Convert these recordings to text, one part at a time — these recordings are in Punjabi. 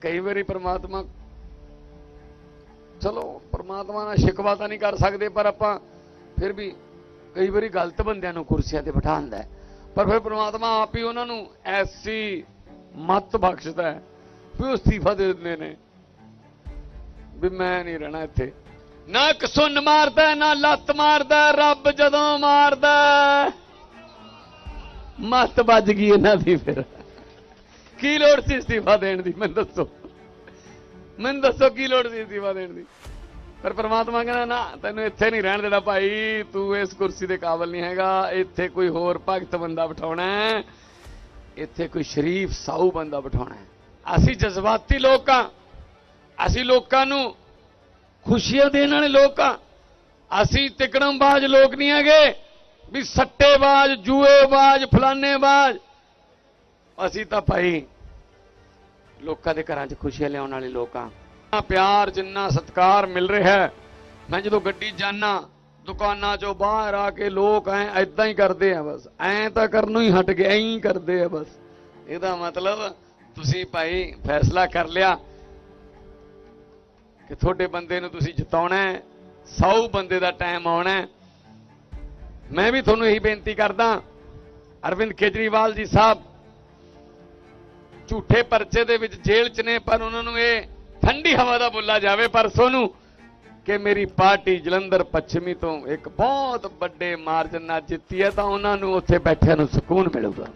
ਕਈ ਵਾਰੀ ਪ੍ਰਮਾਤਮਾ ਚਲੋ, ਪ੍ਰਮਾਤਮਾ ਨਾਲ ਸ਼ਿਕਵਾ ਤਾਂ ਨਹੀਂ ਕਰ ਸਕਦੇ, ਪਰ ਆਪਾਂ ਫਿਰ ਵੀ ਕਈ ਵਾਰੀ ਗਲਤ ਬੰਦਿਆਂ ਨੂੰ ਕੁਰਸੀਆਂ ਤੇ ਬਿਠਾਉਂਦਾ ਪਰ ਫਿਰ ਪ੍ਰਮਾਤਮਾ ਆਪ ਹੀ ਉਹਨਾਂ ਨੂੰ ਐਸੀ ਮਤ ਬਖਸ਼ਦਾ ਹੈ ਵੀ ਉਹ ਅਸਤੀਫਾ ਦੇ ਦਿੰਦੇ ਨੇ ਵੀ ਮੈਂ ਨਹੀਂ ਰਹਿਣਾ ਇੱਥੇ ਨਾ ਇੱਕ ਸੁੰਨ ਮਾਰਦਾ, ਨਾ ਲੱਤ ਮਾਰਦਾ, ਰੱਬ ਜਦੋਂ ਮਾਰਦਾ ਹੈ। ਵੱਜ ਗਈ ਇਹਨਾਂ ਦੀ ਫਿਰ ਕੀ ਲੋੜ ਸੀ ਅਸਤੀਫਾ ਦੇਣ ਦੀ? ਮੈਨੂੰ ਦੱਸੋ। ਮੈਨੂੰ ਦੱਸੋ ਕੀ ਲੋੜ ਸੀ ਅਸਤੀਫਾ ਦੇਣ ਦੀ? ਪਰ ਪ੍ਰਮਾਤਮਾ ਕਹਿੰਦਾ, ਨਾ, ਤੈਨੂੰ ਇੱਥੇ ਨਹੀਂ ਰਹਿਣ ਦੇਣਾ ਭਾਈ। ਤੂੰ ਇਸ ਕੁਰਸੀ ਦੇ ਕਾਬਲ ਨਹੀਂ ਹੈਗਾ। ਇੱਥੇ ਕੋਈ ਹੋਰ ਭਗਤ ਬੰਦਾ ਬਿਠਾਉਣਾ ਹੈ। ਇੱਥੇ ਕੋਈ ਸ਼ਰੀਫ ਸਾਊ ਬੰਦਾ ਬਿਠਾਉਣਾ ਹੈ। ਅਸੀਂ ਜਜ਼ਬਾਤੀ ਲੋਕ ਹਾਂ। ਅਸੀਂ ਲੋਕਾਂ ਨੂੰ ਖੁਸ਼ੀਆਂ ਦੇਣ ਵਾਲੇ ਲੋਕ ਹਾਂ। ਅਸੀਂ ਤਿਕੜਮਬਾਜ਼ ਲੋਕ ਨਹੀਂ ਹੈਗੇ। ਵੀ ਸੱਟੇਬਾਜ਼, ਜੂਏਬਾਜ਼, ਫਲਾਨੇਬਾਜ਼ ਅਸੀਂ ਤਾਂ ਭਾਈ ਲੋਕਾਂ ਦੇ ਘਰਾਂ 'ਚ ਖੁਸ਼ੀਆਂ ਲਿਆਉਣ ਵਾਲੇ ਲੋਕ ਹਾਂ। ਪਿਆਰ, ਜਿੰਨਾ ਸਤਿਕਾਰ ਮਿਲ ਰਿਹਾ ਹੈ, ਮੈਂ ਜਦੋਂ ਗੱਡੀ ਜਾਣਾ ਦੁਕਾਨਾਂ 'ਚੋਂ ਬਾਹਰ ਆ ਕੇ ਲੋਕ ਐ ਐਦਾਂ ਹੀ ਕਰਦੇ ਆ ਬਸ। ਐ ਤਾਂ ਕਰਨੋਂ ਹੀ ਹਟ ਗਏ, ਐਂ ਹੀ ਕਰਦੇ ਆ ਬਸ। ਇਹਦਾ ਮਤਲਬ ਤੁਸੀਂ ਭਾਈ ਫੈਸਲਾ ਕਰ ਲਿਆ ਕਿ ਤੁਹਾਡੇ ਬੰਦੇ ਨੂੰ ਤੁਸੀਂ ਜਿਤਾਉਣਾ ਹੈ 100 ਬੰਦੇ ਦਾ ਟਾਈਮ ਆਉਣਾ ਹੈ। ਮੈਂ ਵੀ ਤੁਹਾਨੂੰ ਇਹੀ ਬੇਨਤੀ ਕਰਦਾ, ਅਰਵਿੰਦ ਕੇਜਰੀਵਾਲ ਜੀ ਸਾਹਿਬ ਝੂਠੇ ਪਰਚੇ ਦੇ ਵਿੱਚ ਜੇਲ੍ਹ 'ਚ ਨੇ, ਪਰ ਉਹਨਾਂ ਨੂੰ ਇਹ ਠੰਡੀ ਹਵਾ ਦਾ ਬੁੱਲਾ ਜਾਵੇ। ਪਰਸੋਂ ਨੂੰ ਕਿ ਮੇਰੀ ਪਾਰਟੀ ਜਲੰਧਰ ਪੱਛਮੀ ਤੋਂ ਇੱਕ ਬਹੁਤ ਵੱਡੇ ਮਾਰਜਨ ਨਾਲ ਜਿੱਤੀ ਹੈ, ਤਾਂ ਉਹਨਾਂ ਨੂੰ ਉੱਥੇ ਬੈਠਿਆਂ ਨੂੰ ਸਕੂਨ ਮਿਲੂਗਾ।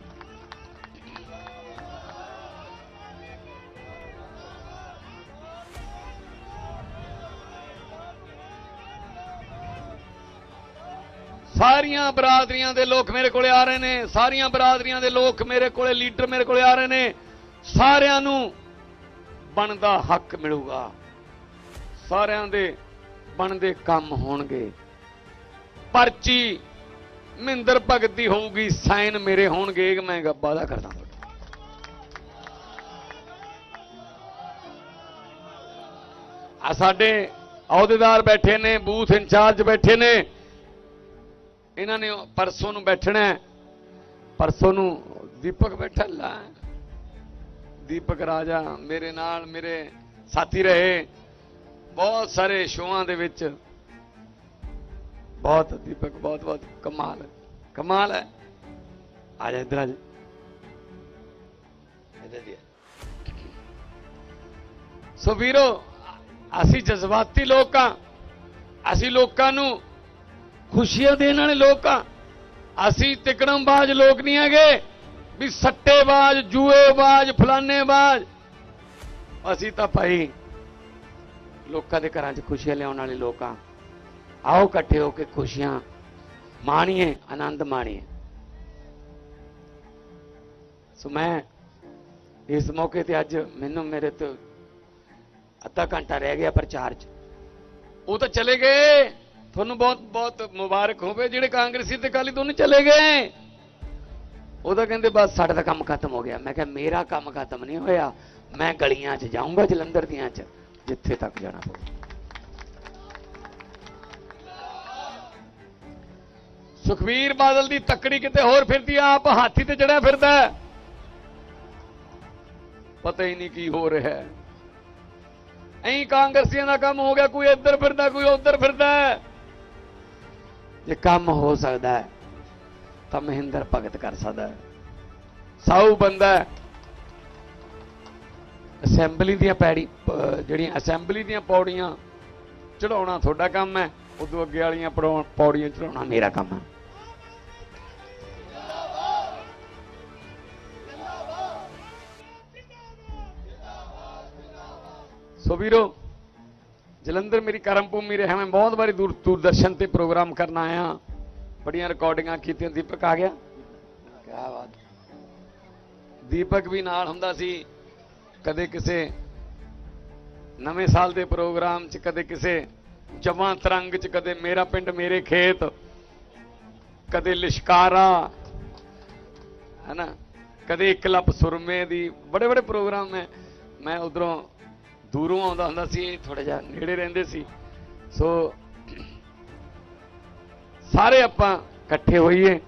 ਸਾਰੀਆਂ ਬਰਾਦਰੀਆਂ ਦੇ ਲੋਕ ਮੇਰੇ ਕੋਲੇ ਆ ਰਹੇ ਨੇ, ਸਾਰੀਆਂ ਬਰਾਦਰੀਆਂ ਦੇ ਲੋਕ ਮੇਰੇ ਕੋਲੇ, ਲੀਡਰ ਮੇਰੇ ਕੋਲੇ ਆ ਰਹੇ ਨੇ। ਸਾਰਿਆਂ ਨੂੰ ਬਣਦਾ ਹੱਕ ਮਿਲੂਗਾ। ਸਾਰਿਆਂ ਦੇ ਬਣਦੇ ਕੰਮ ਹੋਣਗੇ। ਪਰਚੀ ਮਹਿੰਦਰ ਭਗਤ ਦੀ ਹੋਊਗੀ, ਸਾਈਨ ਮੇਰੇ ਹੋਣਗੇ ਮੈਂ ਮੈਂ ਦਾ ਕਰਦਾ। ਆ ਸਾਡੇ ਅਹੁਦੇਦਾਰ ਬੈਠੇ ਨੇ, ਬੂਥ ਇੰਚਾਰਜ ਬੈਠੇ ਨੇ। ਇਹਨਾਂ ਨੇ ਪਰਸੋਂ ਨੂੰ ਬੈਠਣਾ ਪਰਸੋਂ ਨੂੰ ਦੀਪਕ ਬੈਠਾ ਲਾ। ਦੀਪਕ ਰਾਜਾ ਮੇਰੇ ਨਾਲ ਮੇਰੇ ਸਾਥੀ ਰਹੇ। ਬਹੁਤ ਸਾਰੇ ਸ਼ੋਆਂ ਦੇ ਵਿੱਚ ਬਹੁਤ ਦੀਪਕ, ਬਹੁਤ ਬਹੁਤ ਕਮਾਲ ਹੈ ਕਮਾਲ ਹੈ। ਆ ਜਾ ਇਧਰ ਆ ਜਾ। ਇੱਧਰ ਜੀ ਸੋ ਵੀਰੋ, ਅਸੀਂ ਜਜ਼ਬਾਤੀ ਲੋਕ ਹਾਂ। ਅਸੀਂ ਲੋਕਾਂ ਨੂੰ ਖੁਸ਼ੀਆਂ ਦੇਣ ਵਾਲੇ ਲੋਕ ਆ ਅਸੀਂ ਤਿਕੜਮਬਾਜ਼ ਲੋਕ ਨਹੀਂ ਹੈਗੇ। ਵੀ ਸੱਟੇਬਾਜ਼, ਜੂਏਬਾਜ਼, ਫਲਾਨੇਬਾਜ਼। ਅਸੀਂ ਤਾਂ ਭਾਈ ਲੋਕਾਂ ਦੇ ਘਰਾਂ 'ਚ ਖੁਸ਼ੀਆਂ ਲਿਆਉਣ ਵਾਲੇ ਲੋਕ ਆ ਆਓ ਇਕੱਠੇ ਹੋ ਕੇ ਖੁਸ਼ੀਆਂ ਮਾਣੀਏ, ਆਨੰਦ ਮਾਣੀਏ। ਸੋ ਮੈਂ ਇਸ ਮੌਕੇ ਤੇ ਅੱਜ ਮੈਨੂੰ ਮੇਰੇ ਤੋਂ ਅੱਧਾ ਘੰਟਾ ਰਹਿ ਗਿਆ ਪ੍ਰਚਾਰ 'ਚ। ਉਹ ਤਾਂ ਚਲੇ ਗਏ। ਤੁਹਾਨੂੰ ਬਹੁਤ ਬਹੁਤ ਮੁਬਾਰਕ ਹੋਵੇ ਜਿਹੜੇ ਕਾਂਗਰਸੀ ਤੇ ਕਾਲੀ ਦੋਨੇ ਚਲੇ ਗਏ। ਉਹ ਤਾਂ ਕਹਿੰਦੇ, ਬਸ ਸਾਡਾ ਤਾਂ ਕੰਮ ਖਤਮ ਹੋ ਗਿਆ। ਮੈਂ ਕਿਹਾ, ਮੇਰਾ ਕੰਮ ਖਤਮ ਨਹੀਂ ਹੋਇਆ। ਮੈਂ ਗਲੀਆਂ 'ਚ ਜਾਊਂਗਾ ਜਲੰਧਰ ਦੀਆਂ 'ਚ, ਜਿੱਥੇ ਤੱਕ ਜਾਣਾ ਪਊ। ਸੁਖਵੀਰ ਬਾਦਲ ਦੀ ਤੱਕੜੀ ਕਿਤੇ ਹੋਰ ਫਿਰਦੀ ਆ, ਆਪ ਹਾਥੀ ਤੇ ਚੜਿਆ ਫਿਰਦਾ ਪਤਾ ਹੀ ਨਹੀਂ ਕੀ ਹੋ ਰਿਹਾ ਹੈ। ਐਂ ਕਾਂਗਰਸੀਆਂ ਦਾ ਕੰਮ ਹੋ ਗਿਆ, ਕੋਈ ਇੱਧਰ ਫਿਰਦਾ, ਕੋਈ ਉੱਧਰ ਫਿਰਦਾ ਜੇ ਕੰਮ ਹੋ ਸਕਦਾ ਹੈ ਤਾਂ ਮਹਿੰਦਰ ਭਗਤ ਕਰ ਸਕਦਾ ਹੈ। ਸਾਊ ਬੰਦਾ ਅਸੈਂਬਲੀ ਦੀਆਂ ਪੈੜੀ ਜਿਹੜੀਆਂ ਅਸੈਂਬਲੀ ਦੀਆਂ ਪੌੜੀਆਂ ਚੜਾਉਣਾ ਤੁਹਾਡਾ ਕੰਮ ਹੈ, ਉਦੋਂ ਅੱਗੇ ਵਾਲੀਆਂ ਪੜਾਉਣ- ਪੌੜੀਆਂ ਚੜਾਉਣਾ ਮੇਰਾ ਕੰਮ ਹੈ। ਸੋ ਵੀਰੋ, ਜਲੰਧਰ ਮੇਰੀ ਕਰਮ ਭੂਮੀ ਰਿਹਾ, ਮੈਂ ਬਹੁਤ ਵਾਰੀ ਦੂਰ ਦੂਰਦਰਸ਼ਨ ਤੇ ਪ੍ਰੋਗਰਾਮ ਕਰਨ ਆਇਆ। ਬੜੀਆਂ ਰਿਕਾਰਡਿੰਗਾਂ ਕੀਤੀਆਂ, ਦੀਪਕ ਆ ਗਿਆ। ਕੀ ਬਾਤ। ਦੀਪਕ ਵੀ ਨਾਲ ਹੁੰਦਾ ਸੀ, ਕਦੇ ਕਿਸੇ ਨਵੇਂ ਸਾਲ ਦੇ ਪ੍ਰੋਗਰਾਮ 'ਚ, ਕਦੇ ਕਿਸੇ ਜਵਾਂ ਤਰੰਗ 'ਚ, ਕਦੇ ਮੇਰਾ ਪਿੰਡ, ਮੇਰੇ ਖੇਤ, ਕਦੇ ਲਿਸ਼ਕਾਰਾ, ਹੈਨਾ? ਕਦੇ ਇੱਕ ਲੱਪ ਸੁਰਮੇ ਦੀ, ਬੜੇ ਬੜੇ ਪ੍ਰੋਗਰਾਮ ਮੈਂ ਮੈਂ ਉਧਰੋਂ ਦੂਰੋਂ ਆਉਂਦਾ ਹੁੰਦਾ ਸੀ ਇਹ ਥੋੜਾ ਜਿਹਾ ਨੇੜੇ ਰਹਿੰਦੇ ਸੀ। ਸੋ ਸਾਰੇ ਆਪਾਂ ਇਕੱਠੇ ਹੋਈਏ,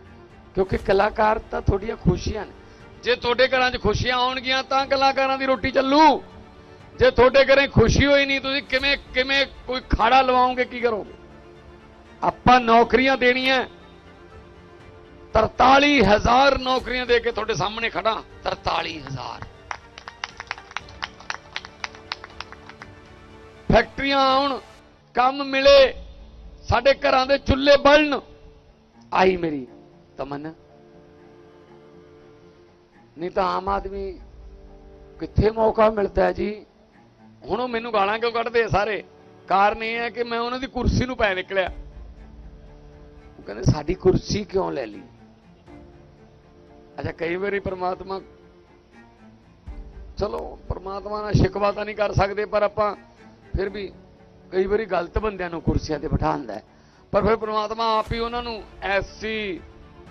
ਕਿਉਂਕਿ ਕਲਾਕਾਰ ਤਾਂ ਤੁਹਾਡੀਆਂ ਖੁਸ਼ੀਆਂ ਨੇ। ਜੇ ਤੁਹਾਡੇ ਘਰਾਂ 'ਚ ਖੁਸ਼ੀਆਂ ਆਉਣਗੀਆਂ, ਤਾਂ ਕਲਾਕਾਰਾਂ ਦੀ ਰੋਟੀ ਚੱਲੂ। ਜੇ ਤੁਹਾਡੇ ਘਰੇ ਖੁਸ਼ੀ ਹੋਈ ਨਹੀਂ, ਤੁਸੀਂ ਕਿਵੇਂ ਕਿਵੇਂ ਕੋਈ ਖਾੜਾ ਲਵਾਓਗੇ, ਕੀ ਕਰੋਗੇ? ਆਪਾਂ ਨੌਕਰੀਆਂ ਦੇਣੀਆਂ। 43000 ਨੌਕਰੀਆਂ ਦੇ ਕੇ ਤੁਹਾਡੇ ਸਾਹਮਣੇ ਖੜਾ 43000 ਫੈਕਟਰੀਆਂ ਆਉਣ, ਕੰਮ ਮਿਲੇ। ਸਾਡੇ ਘਰਾਂ ਦੇ ਚੁੱਲ੍ਹੇ ਬਲਣ। ਆਈ ਮੇਰੀ ਤਮੰਨਾ। ਨਹੀਂ ਤਾਂ ਆਮ ਆਦਮੀ ਕਿੱਥੇ ਮੌਕਾ ਮਿਲਦਾ ਹੈ ਜੀ? ਹੁਣ ਉਹ ਮੈਨੂੰ ਗਾਲਾਂ ਕਿਉਂ ਕੱਢਦੇ ਸਾਰੇ? ਕਾਰਨ ਇਹ ਹੈ ਕਿ ਮੈਂ ਉਹਨਾਂ ਦੀ ਕੁਰਸੀ ਨੂੰ ਪੈ ਨਿਕਲਿਆ। ਉਹ ਕਹਿੰਦੇ, ਸਾਡੀ ਕੁਰਸੀ ਕਿਉਂ ਲੈ ਲਈ? ਅੱਛਾ, ਕਈ ਵਾਰੀ ਪ੍ਰਮਾਤਮਾ ਚਲੋ, ਪ੍ਰਮਾਤਮਾ ਨਾਲ ਸ਼ਿਕਵਾ ਤਾਂ ਨਹੀਂ ਕਰ ਸਕਦੇ, ਪਰ ਆਪਾਂ ਫਿਰ ਵੀ ਕਈ ਵਾਰੀ ਗਲਤ ਬੰਦਿਆਂ ਨੂੰ ਕੁਰਸੀਆਂ ਤੇ ਬਿਠਾਉਂਦਾ ਪਰ ਫਿਰ ਪ੍ਰਮਾਤਮਾ ਆਪ ਹੀ ਉਹਨਾਂ ਨੂੰ ਐਸੀ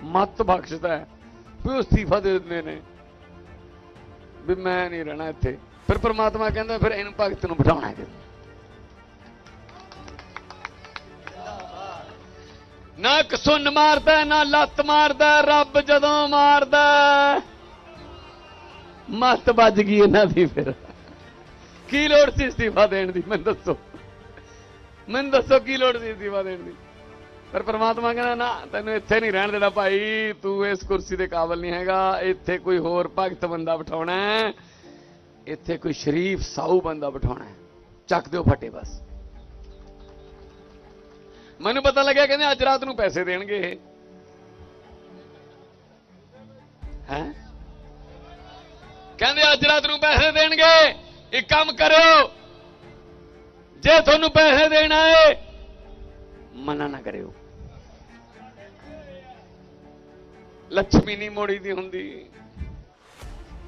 ਮਤ ਬਖਸ਼ਦਾ ਹੈ ਵੀ ਉਹ ਅਸਤੀਫਾ ਦੇ ਦਿੰਦੇ ਨੇ ਵੀ ਮੈਂ ਨਹੀਂ ਰਹਿਣਾ ਇੱਥੇ। ਫਿਰ ਪ੍ਰਮਾਤਮਾ ਕਹਿੰਦਾ, ਫਿਰ ਇਹਨੂੰ ਭਗਤ ਨੂੰ ਬਿਠਾਉਣਾ ਹੈ। ਨਾ ਕਸੁੰਨ ਮਾਰਦਾ, ਨਾ ਲੱਤ ਮਾਰਦਾ, ਰੱਬ ਜਦੋਂ ਮਾਰਦਾ, ਮੱਤ ਵੱਜ ਗਈ ਇਹਨਾਂ ਦੀ ਫਿਰ। ਕੀ ਲੋੜ ਸੀ ਅਸਤੀਫਾ ਦੇਣ ਦੀ, ਮੈਨੂੰ ਦੱਸੋ। ਮੈਨੂੰ ਦੱਸੋ ਕੀ ਲੋੜ ਸੀ ਦੀਵਾ ਦੇਣ ਦੀ? ਪਰ ਪ੍ਰਮਾਤਮਾ ਕਹਿੰਦਾ, ਨਾ, ਤੈਨੂੰ ਇੱਥੇ ਨਹੀਂ ਰਹਿਣ ਦੇਣਾ ਭਾਈ। ਤੂੰ ਇਸ ਕੁਰਸੀ ਦੇ ਕਾਬਲ ਨਹੀਂ ਹੈਗਾ। ਇੱਥੇ ਕੋਈ ਹੋਰ ਭਗਤ ਬੰਦਾ ਬਿਠਾਉਣਾ ਹੈ। ਇੱਥੇ ਕੋਈ ਸ਼ਰੀਫ ਸਾਊ ਬੰਦਾ ਬਿਠਾਉਣਾ ਹੈ। ਚੱਕ ਦਿਓ ਫਟੇ ਬਸ। ਮੈਨੂੰ ਪਤਾ ਲੱਗਿਆ ਕਹਿੰਦੇ ਅੱਜ ਰਾਤ ਨੂੰ ਪੈਸੇ ਦੇਣਗੇ ਇਹ। ਹੈ? ਕਹਿੰਦੇ ਅੱਜ ਰਾਤ ਨੂੰ ਪੈਸੇ ਦੇਣਗੇ। ਇੱਕ ਕੰਮ ਕਰਿਓ। ਜੇ ਤੁਹਾਨੂੰ ਪੈਸੇ ਦੇਣਾ ਹੈ ਮਨਾ ਨਾ ਕਰਿਓ। ਲక్ష్ਮੀ ਨਹੀਂ ਮੋੜੀ ਦੀ ਹੁੰਦੀ।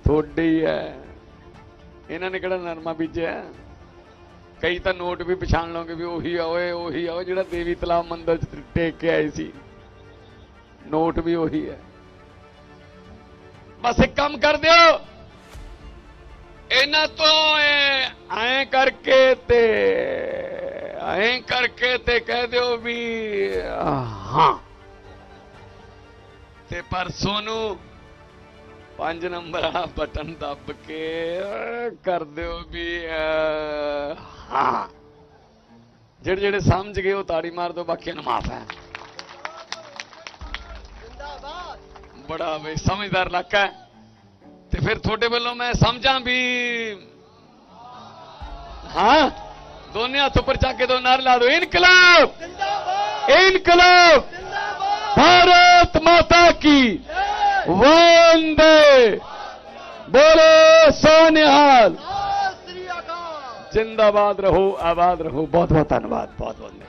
ਤੁਹਾਡੀ ਹੈ ਇਹਨਾਂ ਨੇ ਕਿਹੜਾ ਨਰਮਾ ਬੀਜਿਆ? ਕਈ ਤਾਂ ਨੋਟ ਵੀ ਪਛਾਣ ਲਓਗੇ ਵੀ ਉਹੀ ਆ, ਓਏ, ਉਹੀ ਆ ਜਿਹੜਾ ਦੇਵੀ ਤਲਾਬ ਮੰਦਿਰ ਚ ਟੇਕ ਕੇ ਆਏ ਸੀ। ਨੋਟ ਵੀ ਉਹੀ ਹੈ ਬਸ ਇੱਕ ਕੰਮ ਕਰ ਦਿਓ। ਇਹਨਾਂ ਤੋਂ ਐ ਕਰਕੇ ਤੇ ਐਂ ਕਰਕੇ ਤੇ ਕਹਿ ਦਿਓ ਵੀ ਹਾਂ। ਤੇ ਪਰਸੋਂ ਨੂੰ ਪੰਜ ਨੰਬਰ ਵਾਲਾ ਬਟਨ ਦੱਬ ਕੇ ਕਰ ਦਿਓ ਵੀ ਹਾਂ। ਜਿਹੜੇ ਜਿਹੜੇ ਸਮਝ ਗਏ ਉਹ ਤਾੜੀ ਮਾਰ ਦਿਓ ਬਾਕੀਆਂ ਨੂੰ ਮਾਫ ਹੈ। ਬੜਾ ਬਈ ਸਮਝਦਾਰ ਇਲਾਕਾ ਹੈ। ਤੇ ਫਿਰ ਤੁਹਾਡੇ ਵੱਲੋਂ ਮੈਂ ਸਮਝਾਂ ਵੀ ਹਾਂ ਦੋਨੇ ਹੱਥ ਉੱਪਰ ਚੱਕ ਕੇ ਦੋ ਨਾਰੇ ਲਾ ਦਿਓ ਇਨਕਲਾਬ ਇਨਕਲਾਬ ਭਾਰਤ ਮਾਤਾ ਕੀ ਵੰਦੇ ਬੋਲੇ ਸੋਨਿਹਾਲ ਜਿੰਦਾਬਾਦ ਰਹੋ ਆਬਾਦ ਰਹੋ ਬਹੁਤ ਬਹੁਤ ਧੰਨਵਾਦ ਬਹੁਤ ਬਹੁਤ ਮਿਹਰਬਾਨੀ